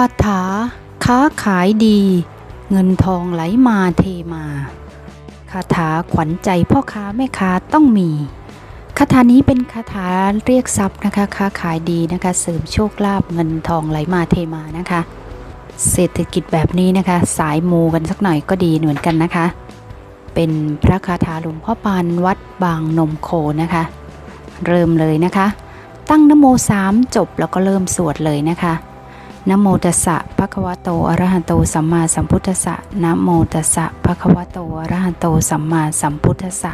คาถา ค้าขายดี เงินทองไหลมาเทมา คาถาขวัญใจพ่อค้าแม่ค้าต้องมี คาถานี้เป็นคาถาเรียกทรัพย์นะคะ ค้าขายดีนะคะ เสริมโชคลาภเงินทองไหลมาเทมานะคะ เศรษฐกิจแบบนี้นะคะ สายมูกันสักหน่อยก็ดีเหมือนกันนะคะ เป็นพระคาถาหลวงพ่อปานวัดบางนมโคนะคะ เริ่มเลยนะคะ ตั้งนโมสามจบแล้วก็เริ่มสวดเลยนะคะ นะโมตัสสะภะคะวะโตอะระหะโตสัมมาสัมพุทธัสสะนะโมตัสสะภะคะวะโตอะระหะโตสัมมาสัมพุทธัสสะ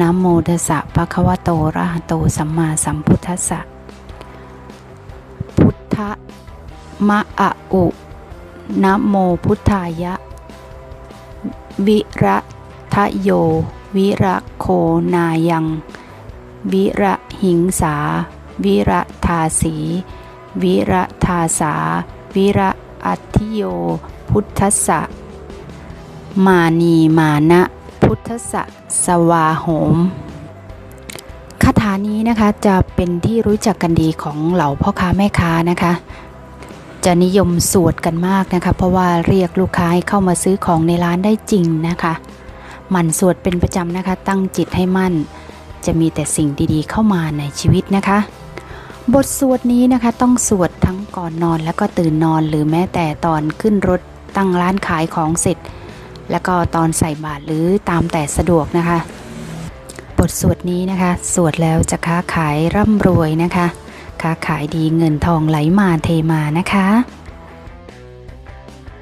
นะโมตัสสะภะคะวะโตอะระหะโตสัมมาสัมพุทธัสสะพุทธะมะอะอุนะโมพุทธายะ วิระทะโย วิระโคนายัง วิระหิงสา วิระทาสี วิระทาสา วิระอัติโย พุทธสะมานีมานะ พุทธสะสวาโหมคาถานี้นะคะจะเป็นที่รู้จักกันดีของเหล่าพ่อค้าแม่ค้านะคะ จะนิยมสวดกันมากนะคะ เพราะว่าเรียกลูกค้าให้เข้ามาซื้อของในร้านได้จริงนะคะหมั่นสวดเป็นประจำนะคะ ตั้งจิตให้มั่น จะมีแต่สิ่งดีๆเข้ามาในชีวิตนะคะ บทสวดนี้นะคะต้องสวดทั้งก่อนนอนแล้วก็ตื่นนอนหรือแม้แต่ตอนขึ้นรถตั้งร้านขายของเสร็จ แล้วก็ตอนใส่บาตรหรือตามแต่สะดวกนะคะ บทสวดนี้นะคะสวดแล้วจะค้าขายร่ำรวยนะคะ ค้าขายดีเงินทองไหลมาเทมานะคะ